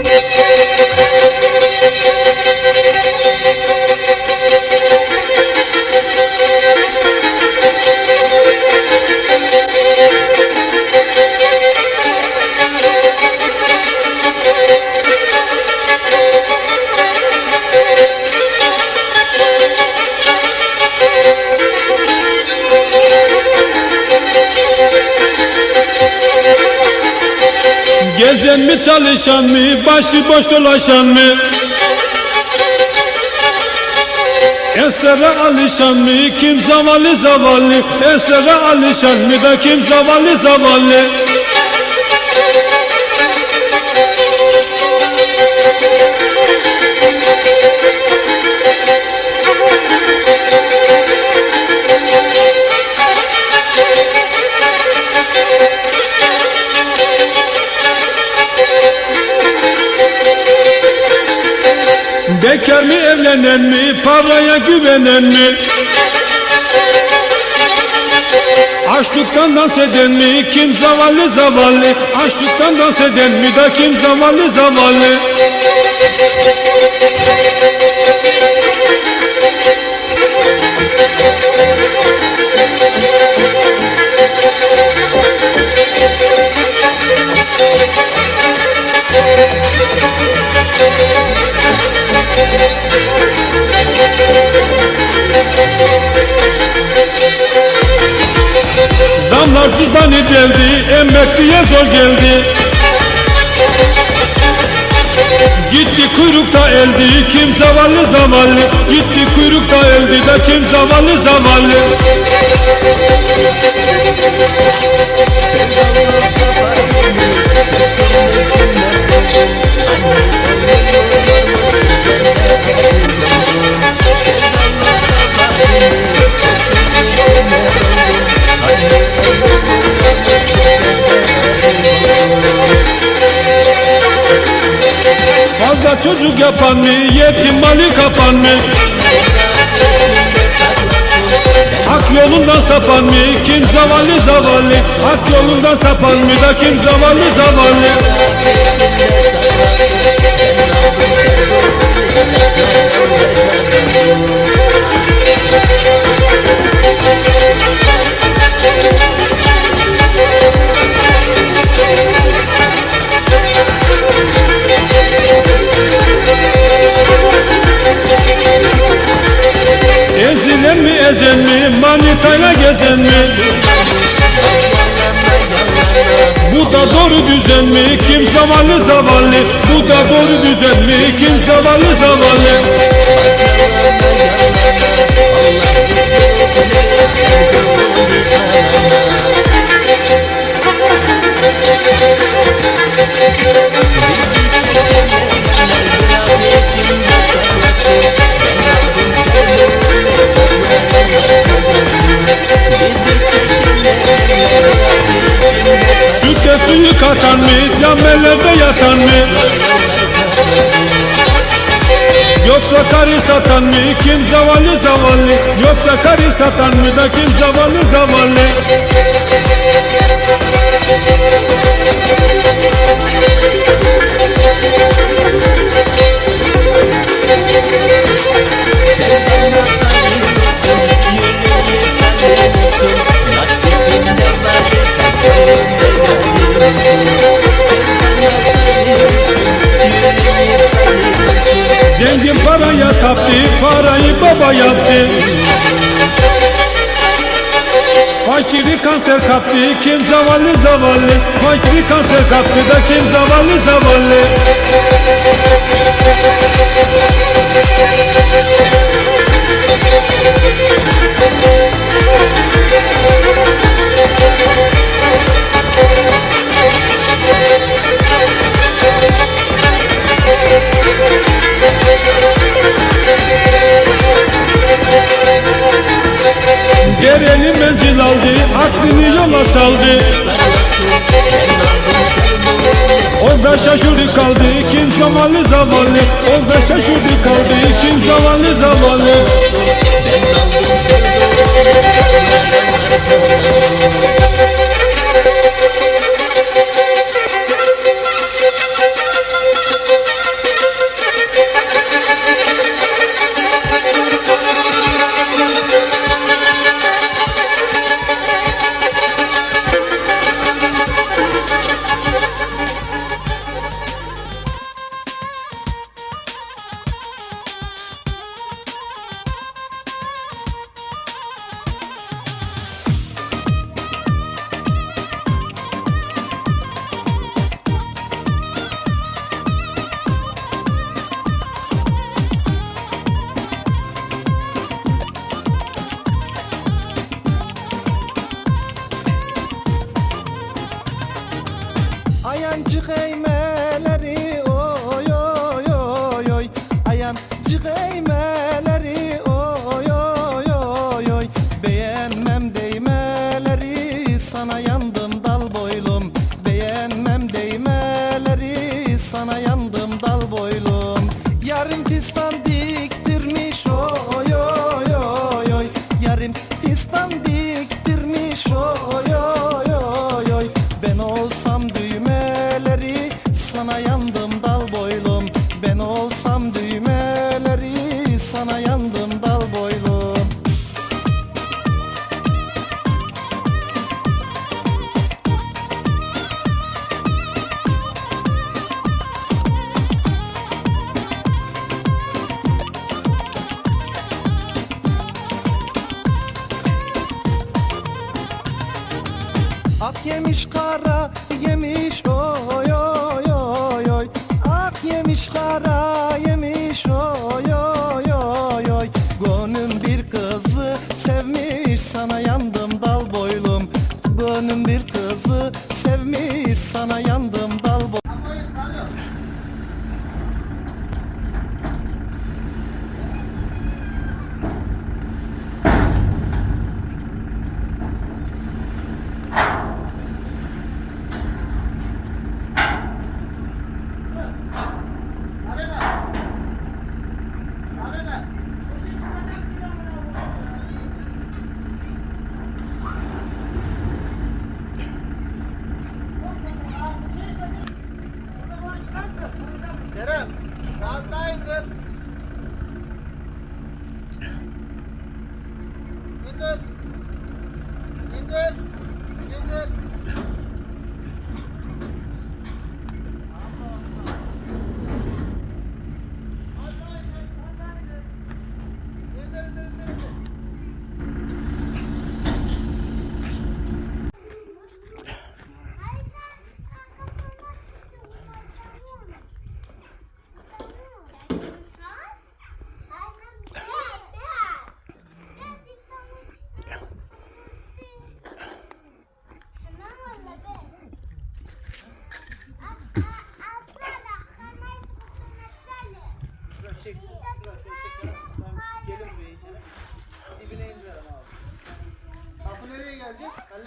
Thank you. Gezen mi çalışan mı, başı boş dolaşan mı? Esere alışan mı, kim zavallı zavallı? Esere alışan mı da kim zavallı zavallı? Bekar mı evlenen mi, paraya güvenen mi? Açlıktan dans eden mi, kim zavallı zavallı? Açlıktan dans eden mi da kim zavallı zavallı? Zamlar cüzdanı deldi, emekliye zor geldi. Gitti kuyrukta eldi, kim zavallı zavallı Gitti kuyrukta eldi de kim zavallı zavallı Fazla çocuk yapan mı, yetim mali kapan mı? Hak yolundan sapan mı, kim zavallı zavallı Hak yolundan sapan mı da kim zavallı zavallı Ezilen Sütte suyu mı? Camellerde yatan mı? Yoksa karı satan mı? Kim zavallı zavallı? Yoksa karı satan mı da kim zavallı zavallı? Baba yaptı. Fakiri kanser kaptı, kim zavallı zavallı. Fakiri kanser kaptı da kim zavallı zavallı. Dereli saldı. Orada şaşırdı kaldı, kim zavallı zavallı. Orada şaşırdı kaldı, kim zavallı zavallı. dal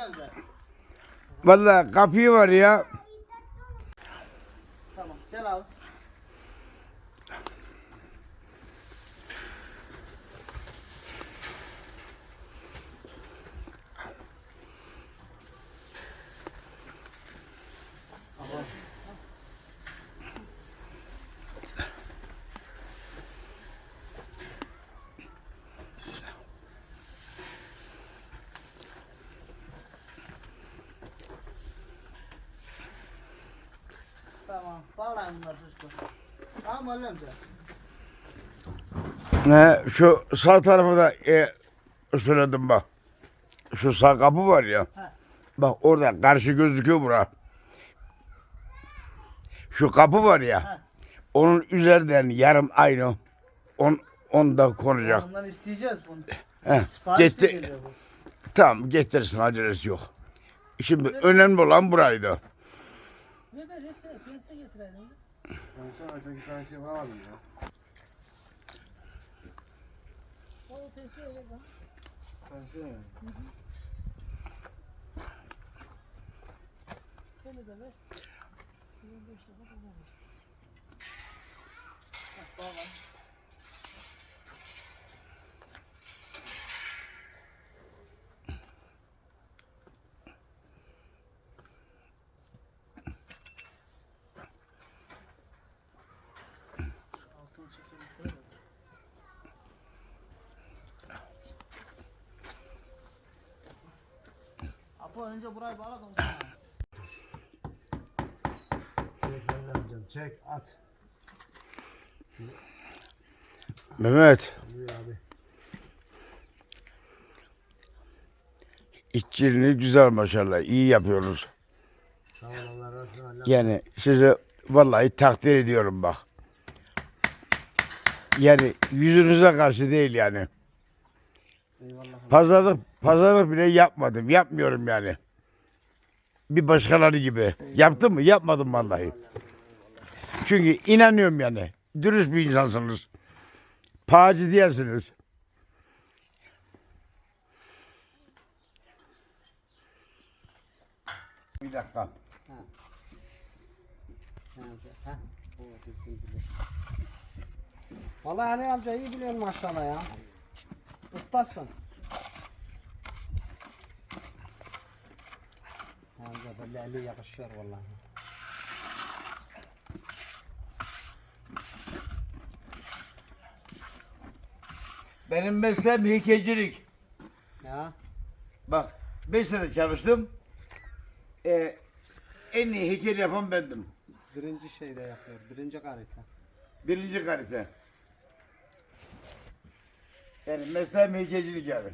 gelecek? Benle mi? Vallahi kapıyı var ya. Tamam, gel abi. Tamam, bağlayın bunları çocuklar. Tamam Halil He, şu sağ tarafı da e, söyledim bak. Şu sağ kapı var ya. Bak orada karşı gözüküyor bura. Şu kapı var ya. Onun üzerinden yarım aynı. On, onda konacak. Ondan isteyeceğiz bunu. He, Sipariş de geliyor bu. Tamam getirsin acelesi yok. Şimdi önemli olan buraydı. Ne getirelim. O pense öyle bak. Şöyle de ver. 25 defa da ver. Altını çekelim şöyle de. Apo önce burayı bağla da ondan sonra. Çek at. Mehmet. Buyur abi. İşçiliğini güzel maşallah. iyi yapıyorsunuz. Sağ ol Allah razı olsun. Allah- Yani sizi vallahi takdir ediyorum bak. Yani yüzünüze karşı değil yani. Pazarlık, pazarlık bile yapmadım. Yapmıyorum yani. Bir başkaları gibi. Yaptım mı? Yapmadım vallahi. Çünkü inanıyorum yani. Dürüst bir insansınız. Pacı değilsiniz. Bir dakika. Vallahi Ali amca iyi biliyorsun maşallah ya. Ustasın. Amca böyle eli yakışıyor vallahi. Benim mesleğim heykelcilik. Ya. Bak 5 sene çalıştım. Ee, en iyi heykel yapan bendim. Birinci şeyde yapıyor. Birinci kalite. Birinci kalite. Yani mesleğim heykelcilik yani.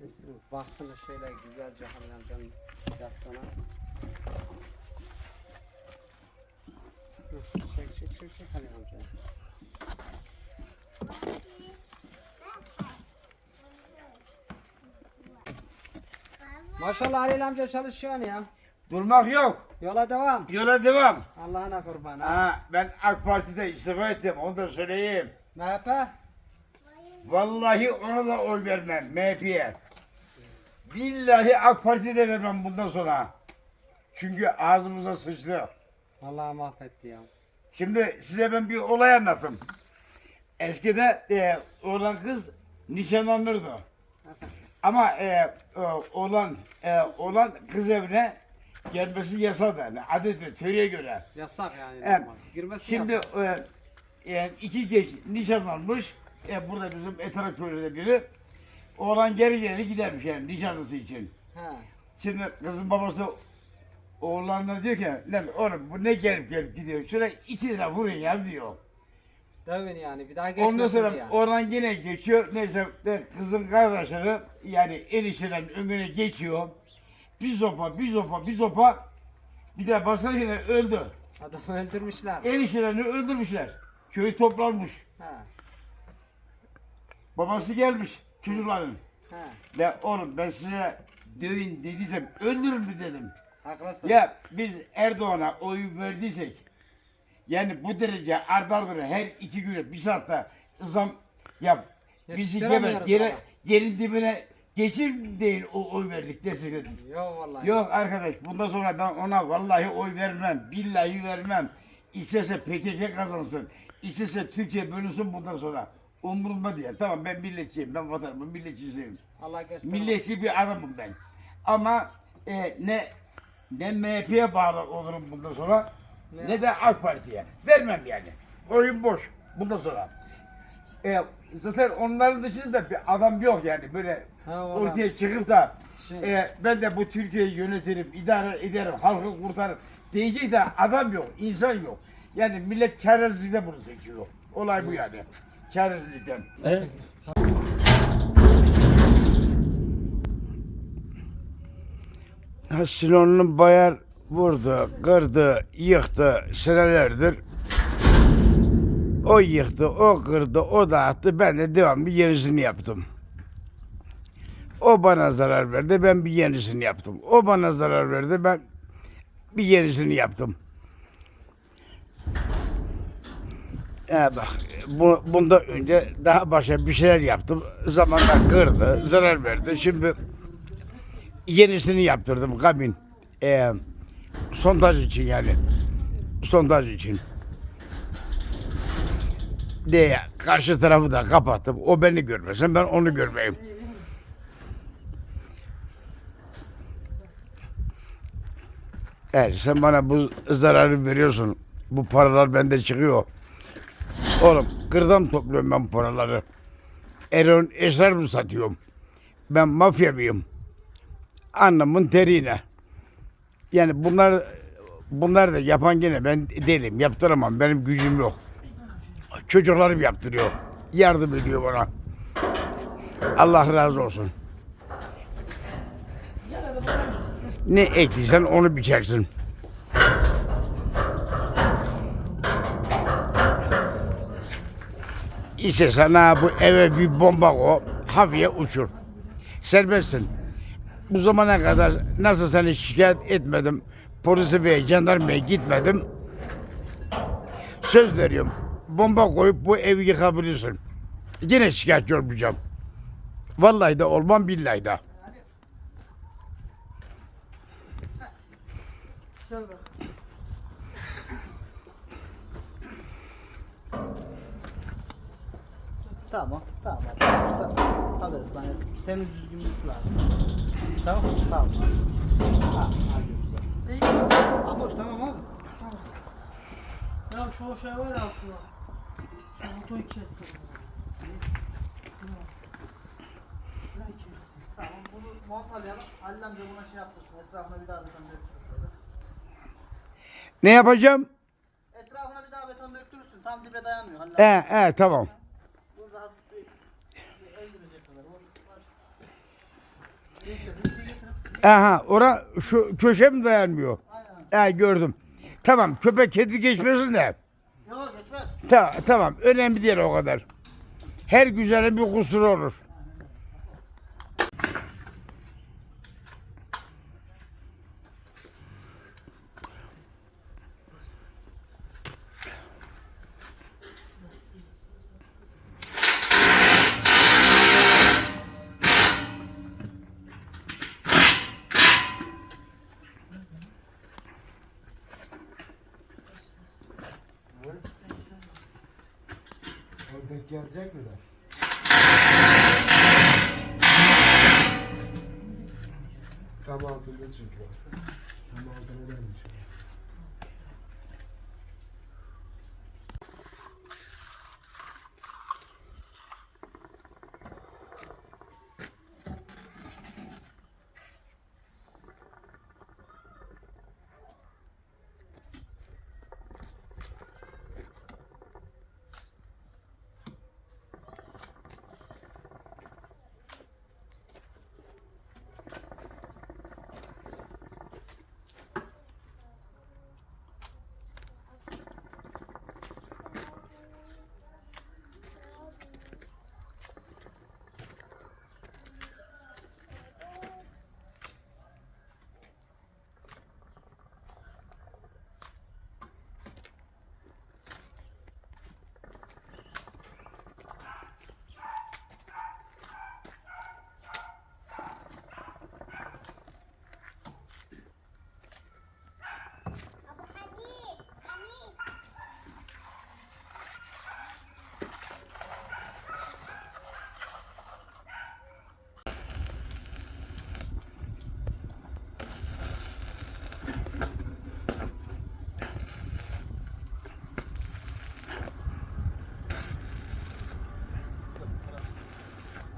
Nesrin baksana şöyle güzelce Ali amcanın yaptığına. Çek çek çek çek Ali amca. Maşallah Ali amca çalışıyorsun ya. Durmak yok. Yola devam. Yola devam. Allah'ına kurban. Ha. Ha, ben AK Parti'de istifa ettim. Onu da söyleyeyim. MHP. Vallahi ona da oy vermem MHP'ye. Billahi AK Parti'de vermem bundan sonra. Çünkü ağzımıza sıçtı. Vallahi mahvetti ya. Şimdi size ben bir olay anlatayım. Eskide e, oğlan kız nişanlanırdı. Ama e, o- oğlan e, oğlan kız evine gelmesi yasak yani adeti töreğe göre. Yasak yani. Evet. normal. Girmesi Şimdi yasak. e, e, iki genç nişanlanmış. E, burada bizim Etarak köyünde biri. Oğlan geri geri gidermiş yani nişanlısı için. He. Şimdi kızın babası oğlanına diyor ki lan oğlum bu ne gelip gelip gidiyor. Şuraya iki lira vurun ya diyor. Dövün yani bir daha geçmesin Ondan sonra diye. oradan yine geçiyor. Neyse de kızın kardeşleri yani eniştenin önüne geçiyor. Bir sopa, bir sopa, bir sopa. Bir de baksana yine öldü. Adamı öldürmüşler. Eniştelerini öldürmüşler. Köy toplanmış. He. Babası gelmiş çocukların. He. Ya oğlum ben size dövün dediysem öldürün mü dedim. Haklısın. Ya biz Erdoğan'a oy verdiysek yani bu derece ardı ardına her iki güne bir saatte zam yap. Bizi geber yere, yerin dibine geçir değil o oy verdik destekledik. Yok vallahi. Yok arkadaş bundan sonra ben ona vallahi oy vermem. Billahi vermem. İstese PKK kazansın. İstese Türkiye bölünsün bundan sonra. Umurumda diye. Tamam ben milletçiyim. Ben vatanımı milletçisiyim. Allah göstermesin. Milliyetçi bir adamım ben. Ama e, ne ne MHP'ye bağlı olurum bundan sonra Ne? ne, de AK Parti'ye. Vermem yani. Oyun boş bundan sonra. E, zaten onların dışında bir adam yok yani böyle Ha, valla. ortaya çıkıp da Şey- e, ben de bu Türkiye'yi yönetirim, idare ederim, halkı kurtarırım diyecek de adam yok, insan yok. Yani millet çaresizlikle bunu seçiyor. Olay bu yani. Çaresizlikten. Sinon'un bayar vurdu, kırdı, yıktı senelerdir. O yıktı, o kırdı, o dağıttı. Ben de devamlı yenisini yaptım. O bana zarar verdi, ben bir yenisini yaptım. O bana zarar verdi, ben bir yenisini yaptım. Ya bak, bu, bunda önce daha başka bir şeyler yaptım. Zamanla kırdı, zarar verdi. Şimdi yenisini yaptırdım kabin. Ee, sondaj için yani. Sondaj için. Diye karşı tarafı da kapattım. O beni görmesin, ben onu görmeyeyim. Eğer sen bana bu zararı veriyorsun, bu paralar bende çıkıyor. Oğlum kırdan topluyorum ben paraları. Eron esrar mı satıyorum? Ben mafya mıyım? Anlamın teriyle. Yani bunlar bunlar da yapan gene ben değilim. Yaptıramam. Benim gücüm yok. Çocuklarım yaptırıyor. Yardım ediyor bana. Allah razı olsun. Ne ektiysen onu biçersin. İşte sana bu eve bir bomba ko, havaya uçur. Serbestsin. Bu zamana kadar nasıl seni şikayet etmedim, polise veya jandarmaya gitmedim. Söz veriyorum. Bomba koyup bu evi yıkabilirsin. Yine şikayetçi olmayacağım. Vallahi de olmam billahi de. Tamam, tamam. Tamam, tabii yani temiz düzgün birisi lazım. Tamam, tamam. Tamam, hadi güzel. İyi. Aboş tamam abi. Ya şu şey var ya aslında. Şu motoyu kestim. Şurayı kestim. Tamam, bunu montalayalım. Halil amca buna şey yaptırsın. Etrafına bir daha beton döktürür şöyle. Ne yapacağım? Etrafına bir daha beton döktürürsün. Tam dibe dayanmıyor Halil amca. He he tamam. Burada hafif bir, bir el girecek kadar. Boş var. Neyse. Aha ora şu köşe mi dayanmıyor? Aynen. He gördüm. Tamam köpek kedi geçmesin de. Ta tamam önemli değil o kadar. Her güzelin bir kusuru olur. Ördek gelecek mi de? Tam altında çünkü. Tam altına gelmiş.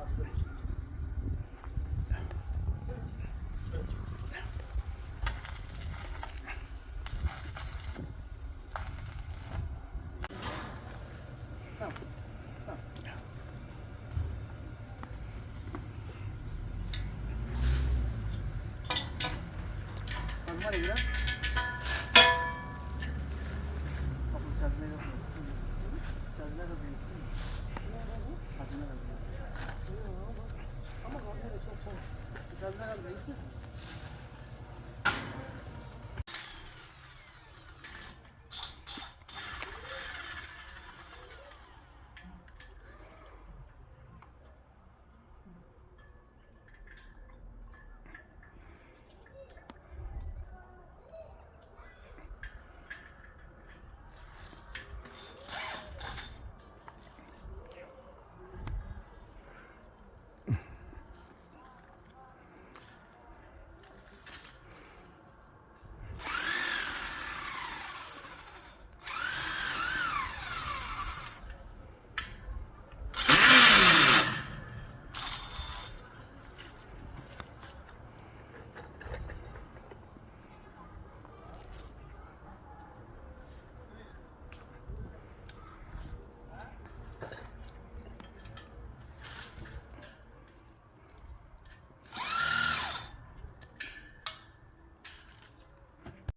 Az şöyle çekeceğiz. Tamam. Tamam. Kazma ile girer. Kapı çözmeyi yok. Çözme kazıyor. Ama gazete çok soğuk. Çözme kazıyor.